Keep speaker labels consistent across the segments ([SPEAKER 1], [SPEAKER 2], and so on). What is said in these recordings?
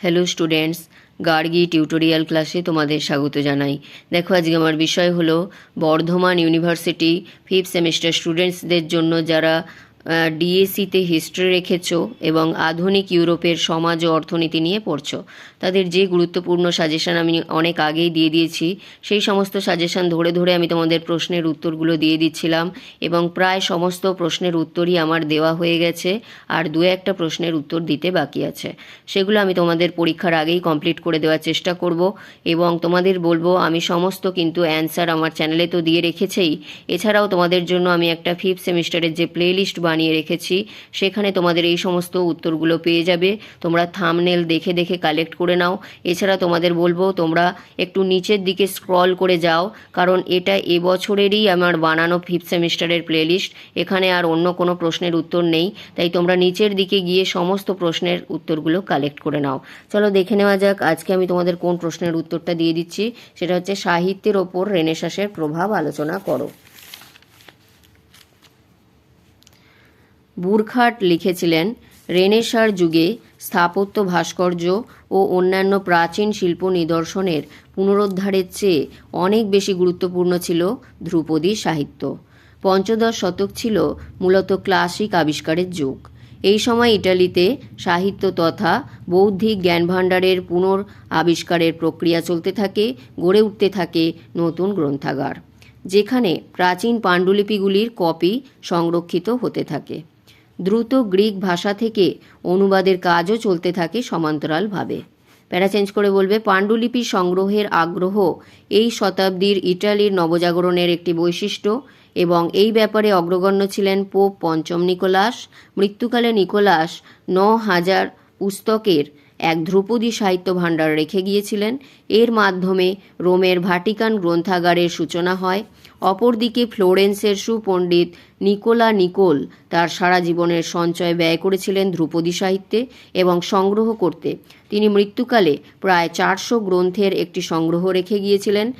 [SPEAKER 1] Hello students Gargi tutorial ক্লাসে তোমাদের স্বাগত জানাই। দেখো আজকে আমার বিষয় হলো বর্ধমান ইউনিভার্সিটি ফিফথ সেমিস্টার স্টুডেন্টসদের জন্য যারা ডিএসসিতে হিস্ট্রি রেখেছো এবং আধুনিক ইউরোপের সমাজ ও অর্থনীতি নিয়ে পড়ছো। তাদের যে গুরুত্বপূর্ণ সাজেশন আমি অনেক আগেই দিয়ে দিয়েছি, সেই সমস্ত সাজেশন ধরে ধরে আমি তোমাদের প্রশ্নের উত্তরগুলো দিয়ে দিচ্ছিলাম এবং প্রায় সমস্ত প্রশ্নের উত্তরই আমার দেওয়া হয়ে গেছে আর দু একটা প্রশ্নের উত্তর দিতে বাকি আছে। সেগুলো আমি তোমাদের পরীক্ষার আগেই কমপ্লিট করে দেওয়ার চেষ্টা করব এবং তোমাদের বলব, আমি সমস্ত কিন্তু অ্যান্সার আমার চ্যানেলে তো দিয়ে রেখেছেই। এছাড়াও তোমাদের জন্য আমি একটা ফিফথ সেমিস্টারের যে প্লে লিস্ট বানিয়ে রেখেছি। সেখানে তোমাদের এই সমস্ত উত্তরগুলো পেয়ে যাবে। তোমরা থামনেল দেখে দেখে কালেক্ট করে নাও। এছাড়া তোমাদের বলব, তোমরা একটু নিচের দিকে স্ক্রল করে যাও, কারণ এটা এবছরেরই আমার বানানো ফিফথ সেমিস্টারের প্লেলিস্ট এখানে আর অন্য কোনো প্রশ্নের উত্তর নেই। তাই তোমরা নিচের দিকে গিয়ে সমস্ত প্রশ্নের উত্তরগুলো কালেক্ট করে নাও। চলো দেখে নেওয়া যাক, আজকে আমি তোমাদের কোন প্রশ্নের উত্তরটা দিয়ে দিচ্ছি। সেটা হচ্ছে, সাহিত্যের ওপর রেনেসাসের প্রভাব আলোচনা করো। বুরখাট লিখেছিলেন, রেনেসার যুগে স্থাপত্য ভাস্কর্য ও অন্যান্য প্রাচীন শিল্প নিদর্শনের পুনরুদ্ধারের চেয়ে অনেক বেশি গুরুত্বপূর্ণ ছিল ধ্রুপদী সাহিত্য। পঞ্চদশ শতক ছিল মূলত ক্লাসিক আবিষ্কারের যুগ। এই সময় ইটালিতে সাহিত্য তথা বৌদ্ধিক জ্ঞানভাণ্ডারের পুনর আবিষ্কারের প্রক্রিয়া চলতে থাকে, গড়ে উঠতে থাকে নতুন গ্রন্থাগার, যেখানে প্রাচীন পাণ্ডুলিপিগুলির কপি সংরক্ষিত হতে থাকে। দ্রুত গ্রিক ভাষা থেকে অনুবাদের কাজও চলতে থাকে সমান্তরালভাবে। প্যারা চেঞ্জ করে বলবে, পাণ্ডুলিপি সংগ্রহের আগ্রহ এই শতাব্দীর ইটালির নবজাগরণের একটি বৈশিষ্ট্য এবং এই ব্যাপারে অগ্রগণ্য ছিলেন পোপ পঞ্চম নিকোলাস। মৃত্যুকালে নিকোলাস ন হাজার পুস্তকের এক ধ্রুপদী সাহিত্য ভাণ্ডার রেখে গিয়েছিলেন। এর মাধ্যমে রোমের ভাটিকান গ্রন্থাগারের সূচনা হয়। অপরদিকে ফ্লোরেন্সের সুপণ্ডিত নিকোলা নিকোল তার সারা জীবনের সঞ্চয় ব্যয় করেছিলেন ধ্রুপদী সাহিত্যে এবং সংগ্রহ করতে। তিনি মৃত্যুকালে প্রায় চারশো গ্রন্থের একটি সংগ্রহ রেখে গিয়েছিলেন।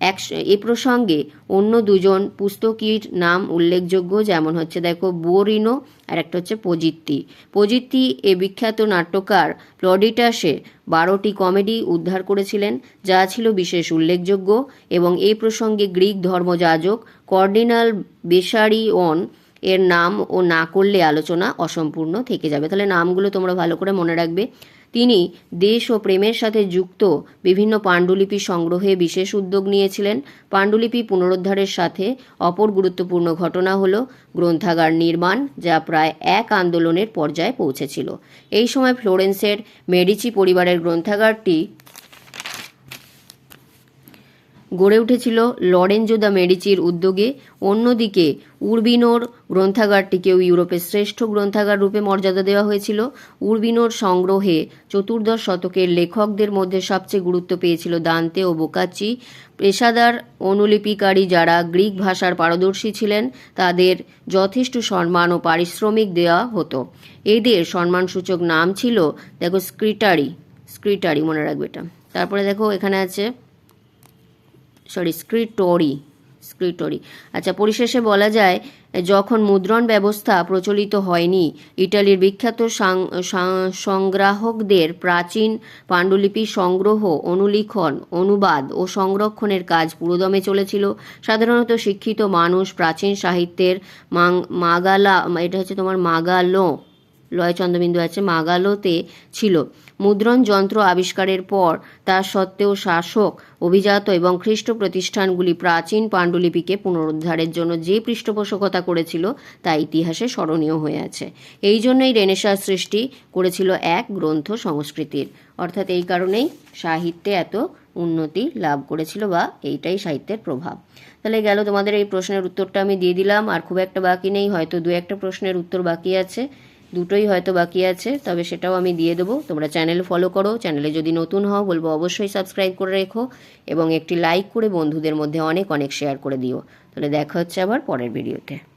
[SPEAKER 1] এক এ প্রসঙ্গে অন্য দুজন পুস্তকীর নাম উল্লেখযোগ্য, যেমন হচ্ছে দেখো বোরিনো আর একটা হচ্ছে পজিত্তি পজিত্তি এ বিখ্যাত নাট্যকার প্লডিটাসে বারোটি কমেডি উদ্ধার করেছিলেন, যা ছিল বিশেষ উল্লেখযোগ্য এবং এই প্রসঙ্গে গ্রিক ধর্মযাজক কর্ডিনাল বেসারিওন এর নাম ও না করলে আলোচনা অসম্পূর্ণ থেকে যাবে। তাহলে নামগুলো তোমরা ভালো করে মনে রাখবে। তিনি দেশ ও প্রেমের সাথে যুক্ত বিভিন্ন পাণ্ডুলিপি সংগ্রহে বিশেষ উদ্যোগ নিয়েছিলেন। পাণ্ডুলিপি পুনরুদ্ধারের সাথে অপর গুরুত্বপূর্ণ ঘটনা হল গ্রন্থাগার নির্মাণ, যা প্রায় এক আন্দোলনের পর্যায়ে পৌঁছেছিল। এই সময় ফ্লোরেন্সের মেডিচি পরিবারের গ্রন্থাগারটি গড়ে উঠেছিল লরেঞ্জো দ্য মেডিচির উদ্যোগে। অন্যদিকে, উর্বিনোর গ্রন্থাগারটিকেও ইউরোপের শ্রেষ্ঠ গ্রন্থাগার রূপে মর্যাদা দেওয়া হয়েছিল। উর্বিনোর সংগ্রহে চতুর্দশ শতকের লেখকদের মধ্যে সবচেয়ে গুরুত্ব পেয়েছিল দান্তে ও বোকাচি পেশাদার অনুলিপিকারী যারা গ্রিক ভাষার পারদর্শী ছিলেন, তাদের যথেষ্ট সম্মান ও পারিশ্রমিক দেওয়া হতো। এদের সম্মানসূচক নাম ছিল, দেখো স্ক্রিটারি। স্ক্রিটারি, মনে রাখবে এটা। তারপরে দেখো, এখানে আছে সরি, স্ক্রিটরি স্ক্রিটরি। আচ্ছা পরিশেষে বলা যায়, যখন মুদ্রণ ব্যবস্থা প্রচলিত হয়নি, ইটালির বিখ্যাত সংগ্রাহকদের প্রাচীন পাণ্ডুলিপি সংগ্রহ, অনুলিখন, অনুবাদ ও সংরক্ষণের কাজ পুরোদমে চলেছিল। সাধারণত শিক্ষিত মানুষ প্রাচীন সাহিত্যের মাগালা, এটা হচ্ছে তোমার মাগালো। লয় চন্দ্রবিন্দু আছে, মাগালোতে ছিল। মুদ্রণ যন্ত্র আবিষ্কারের পর তা সত্ত্বেও শাসক, অভিজাত এবং খ্রিস্ট প্রতিষ্ঠানগুলি প্রাচীন পাণ্ডুলিপিকে পুনরুদ্ধারের জন্য যে পৃষ্ঠপোষকতা করেছিল তা ইতিহাসে স্মরণীয় হয়ে আছে। এই জন্যই রেনেসার সৃষ্টি করেছিল এক গ্রন্থ সংস্কৃতির। অর্থাৎ এই কারণেই সাহিত্যে এত উন্নতি লাভ করেছিল বা এইটাই সাহিত্যের প্রভাব। তাহলে গেল, তোমাদের এই প্রশ্নের উত্তরটা আমি দিয়ে দিলাম, আর খুব একটা বাকি নেই, হয়তো দু একটা প্রশ্নের উত্তর বাকি আছে। দুটোই হয়তো বাকি আছে, তবে সেটাও আমি দিয়ে দেবো। তোমরা চ্যানেল ফলো করো। চ্যানেলে যদি নতুন হও, বলব অবশ্যই সাবস্ক্রাইব করে রেখো এবং একটি লাইক করে বন্ধুদের মধ্যে অনেক অনেক শেয়ার করে দিও। তাহলে দেখা হচ্ছে আবার পরের ভিডিওতে